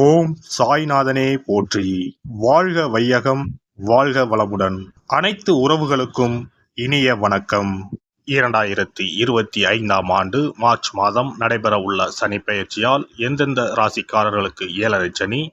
ஓம் சாய்நாதனே போற்றி. வாழ்க வையகம் வாழ்க வளமுடன். அனைத்து உறவுகளுக்கும் இனிய வணக்கம். இரண்டாயிரத்தி இருபத்தி ஐந்தாம் ஆண்டு மார்ச் மாதம் நடைபெற உள்ள சனி பயிற்சியால் எந்தெந்த ராசிக்காரர்களுக்கு ஏழரை சனி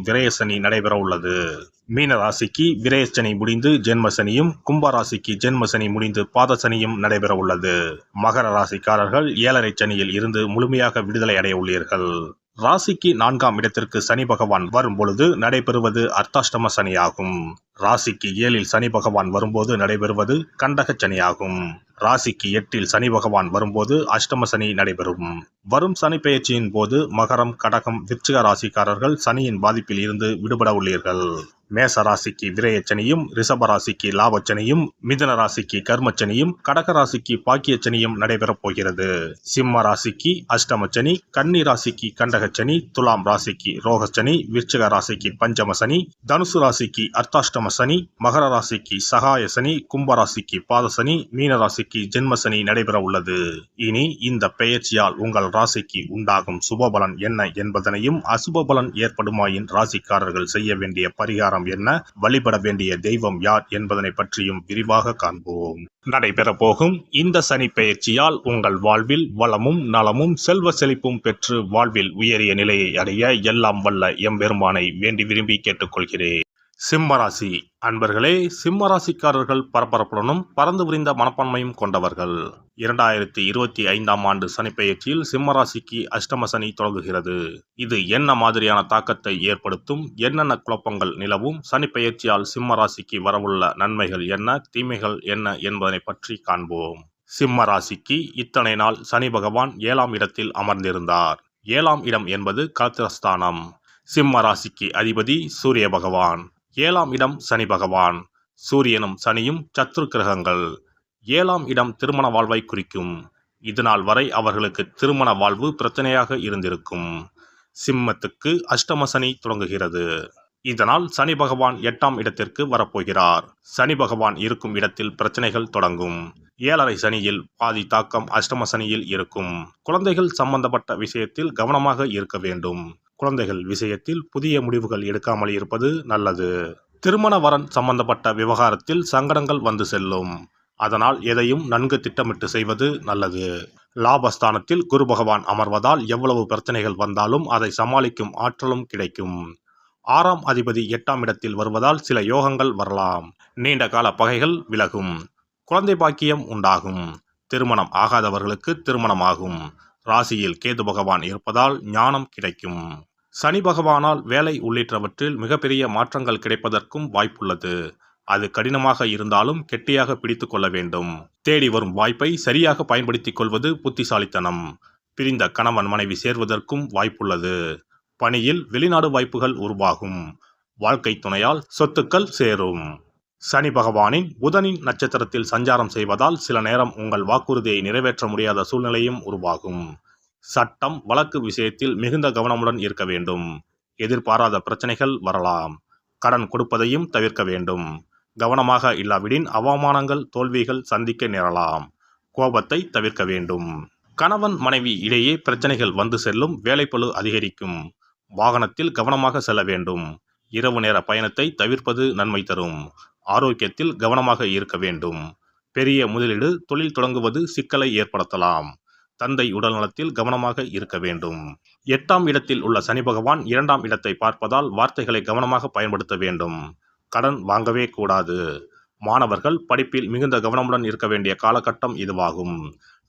விரயசனி நடைபெற உள்ளது. மீன ராசிக்கு விரயசனி முடிந்து ஜென்மசனியும் கும்பராசிக்கு ஜென்மசனி முடிந்து பாதசனியும் நடைபெற உள்ளது. மகர ராசிக்காரர்கள் ஏழரை சனியில் இருந்து முழுமையாக விடுதலை அடைய உள்ளீர்கள். ராசிக்கு நான்காம் இடத்திற்கு சனி பகவான் வரும் பொழுது நடைபெறுவது அர்த்தாஷ்டம சனியாகும். ராசிக்கு ஏழில் சனி பகவான் வரும்போது நடைபெறுவது கண்டக சனியாகும். ராசிக்கு எட்டில் சனி பகவான் வரும்போது அஷ்டம சனி நடைபெறும். வரும் சனி பெயர்ச்சியின் போது மகரம் கடகம் விருச்சிக ராசிக்காரர்கள் சனியின் பாதிப்பில் இருந்து விடுபட உள்ளீர்கள். மேச ராசிக்கு விரயச்சனியும் ரிஷப ராசிக்கு லாபச்சனியும் மிதன ராசிக்கு கர்மச்சனியும் கடக ராசிக்கு பாக்கியச்சனியும் நடைபெறப் போகிறது. சிம்ம ராசிக்கு அஷ்டமச்சனி கன்னி ராசிக்கு கண்டகச்சனி துலாம் ராசிக்கு ரோகச்சனி விருச்சிக ராசிக்கு பஞ்சம சனி தனுசு ராசிக்கு அர்த்தாஷ்டம சனி மகர ராசிக்கு சகாய சனி கும்ப ராசிக்கு பாதசனி மீன ராசிக்கு ஜென்மசனி நடைபெற உள்ளது. இனி இந்த பெயர்ச்சியால் உங்கள் ராசிக்கு உண்டாகும் சுபபலன் என்ன என்பதனையும் அசுபபலன் ஏற்படுமாயின் ராசிக்காரர்கள் செய்ய வேண்டிய பரிகாரம் என்ன? வழிபட வேண்டிய தெய்வம் யார் என்பதனை பற்றியும் விரிவாக காண்போம். நடைபெற போகும் இந்த சனி பெயர்ச்சியால் உங்கள் வாழ்வில் வளமும் நலமும் செல்வ செழிப்பும் பெற்று வாழ்வில் உயரிய நிலையை அடைய எல்லாம் வல்ல எம்பெருமானை வேண்டி விரும்பி கேட்டுக்கொள்கிறேன். சிம்மராசி அன்பர்களே சிம்மராசிக்காரர்கள் பரபரப்புடனும் பறந்து விரிந்த மனப்பான்மையும் கொண்டவர்கள். இரண்டாயிரத்தி இருபத்தி ஐந்தாம் ஆண்டு சனிப்பெயர்ச்சியில் சிம்மராசிக்கு அஷ்டம சனி தொடங்குகிறது. இது என்ன மாதிரியான தாக்கத்தை ஏற்படுத்தும் என்னென்ன குழப்பங்கள் நிலவும் சனிப்பெயர்ச்சியால் சிம்மராசிக்கு வரவுள்ள நன்மைகள் என்ன தீமைகள் என்ன என்பதனை பற்றி காண்போம். சிம்ம ராசிக்கு இத்தனை நாள் சனி பகவான் ஏழாம் இடத்தில் அமர்ந்திருந்தார். ஏழாம் இடம் என்பது கலத்திரஸ்தானம். சிம்ம ராசிக்கு அதிபதி சூரிய பகவான். ஏழாம் இடம் சனி பகவான். சூரியனும் சனியும் சத்ரு கிரகங்கள். ஏழாம் இடம் திருமண வாழ்வை குறிக்கும். இதுநாள் வரை அவர்களுக்கு திருமண வாழ்வு பிரச்சனையாக இருந்திருக்கும். சிம்மத்துக்கு அஷ்டம சனி தொடங்குகிறது. இதனால் சனி பகவான் எட்டாம் இடத்திற்கு வரப்போகிறார். சனி பகவான் இருக்கும் இடத்தில் பிரச்சனைகள் தொடங்கும். ஏழரை சனியில் பாதி தாக்கம் அஷ்டம சனியில் இருக்கும். குழந்தைகள் சம்பந்தப்பட்ட விஷயத்தில் கவனமாக இருக்க வேண்டும். குழந்தைகள் விஷயத்தில் புதிய முடிவுகள் எடுக்காமல் இருப்பது நல்லது. திருமண வரன் சம்பந்தப்பட்ட விவகாரத்தில் சங்கடங்கள் வந்து செல்லும். அதனால் எதையும் நன்கு திட்டமிட்டு செய்வது நல்லது. லாபஸ்தானத்தில் குரு பகவான் அமர்வதால் எவ்வளவு பிரச்சனைகள் வந்தாலும் அதை சமாளிக்கும் ஆற்றலும் கிடைக்கும். ஆறாம் அதிபதி எட்டாம் இடத்தில் வருவதால் சில யோகங்கள் வரலாம். நீண்ட கால பகைகள் விலகும். குழந்தை பாக்கியம் உண்டாகும். திருமணம் ஆகாதவர்களுக்கு திருமணமாகும். ராசியில் கேது பகவான் இருப்பதால் ஞானம் கிடைக்கும். சனி பகவானால் வேலை உள்ளிட்டவற்றில் மிகப்பெரிய மாற்றங்கள் கிடைப்பதற்கும் வாய்ப்புள்ளது. அது கடினமாக இருந்தாலும் கெட்டியாக பிடித்து கொள்ள வேண்டும். தேடி வரும் வாய்ப்பை சரியாக பயன்படுத்திக் கொள்வது புத்திசாலித்தனம். பிரிந்த கணவன் மனைவி சேர்வதற்கும் வாய்ப்புள்ளது. பணியில் வெளிநாடு வாய்ப்புகள் உருவாகும். வாழ்க்கை துணையால் சொத்துக்கள் சேரும். சனி பகவானின் புதனின் நட்சத்திரத்தில் சஞ்சாரம் செய்வதால் சில நேரம் உங்கள் வாக்குறுதியை நிறைவேற்ற முடியாத சூழ்நிலையும் உருவாகும். சட்டம் வழக்கு விஷயத்தில் மிகுந்த கவனமுடன் இருக்க வேண்டும். எதிர்பாராத பிரச்சனைகள் வரலாம். கடன் கொடுப்பதையும் தவிர்க்க வேண்டும். கவனமாக இல்லாவிடின் அவமானங்கள் தோல்விகள் சந்திக்க நேரலாம். கோபத்தை தவிர்க்க வேண்டும். கணவன் மனைவி இடையே பிரச்சனைகள் வந்து செல்லும் வேலைப்பளு அதிகரிக்கும். வாகனத்தில் கவனமாக செல்ல வேண்டும். இரவு நேர பயணத்தை தவிர்ப்பது நன்மை தரும். ஆரோக்கியத்தில் கவனமாக இருக்க வேண்டும். பெரிய முதலீடு தொழில் தொடங்குவது சிக்கலை ஏற்படுத்தலாம். தந்தை உடல்நலத்தில் கவனமாக இருக்க வேண்டும். எட்டாம் இடத்தில் உள்ள சனி பகவான் இரண்டாம் இடத்தை பார்ப்பதால் வார்த்தைகளை கவனமாக பயன்படுத்த வேண்டும். கடன் வாங்கவே கூடாது. மாணவர்கள் படிப்பில் மிகுந்த கவனமுடன் இருக்க வேண்டிய காலகட்டம் இதுவாகும்.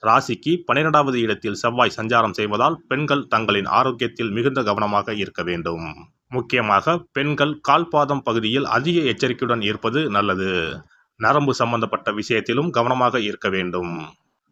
ராசிக்கு பன்னிரெண்டாவது இடத்தில் செவ்வாய் சஞ்சாரம் செய்வதால் பெண்கள் தங்களின் ஆரோக்கியத்தில் மிகுந்த கவனமாக இருக்க வேண்டும். முக்கியமாக பெண்கள் கால்பாதம் பகுதியில் அதிக எச்சரிக்கையுடன் இருப்பது நல்லது. நரம்பு சம்பந்தப்பட்ட விஷயத்திலும் கவனமாக இருக்க வேண்டும்.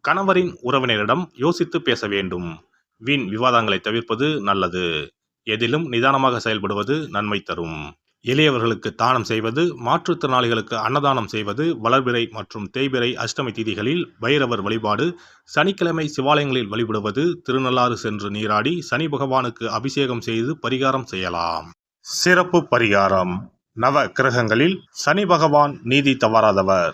கணவரின் உறவினரிடம் யோசித்து பேச வேண்டும். வீண் விவாதங்களை தவிர்ப்பது நல்லது. எதிலும் நிதானமாக செயல்படுவது நன்மை தரும். எளியவர்களுக்கு தானம் செய்வது மாற்றுத்திறனாளிகளுக்கு அன்னதானம் செய்வது வளர்பிறை மற்றும் தேய்பிறை அஷ்டமி திதிகளில் பைரவர் வழிபாடு சனிக்கிழமை சிவாலயங்களில் வழிபடுவது திருநள்ளாறு சென்று நீராடி சனி பகவானுக்கு அபிஷேகம் செய்து பரிகாரம் செய்யலாம். சிறப்பு பரிகாரம். நவ கிரகங்களில் சனி பகவான் நீதி தவறாதவர்.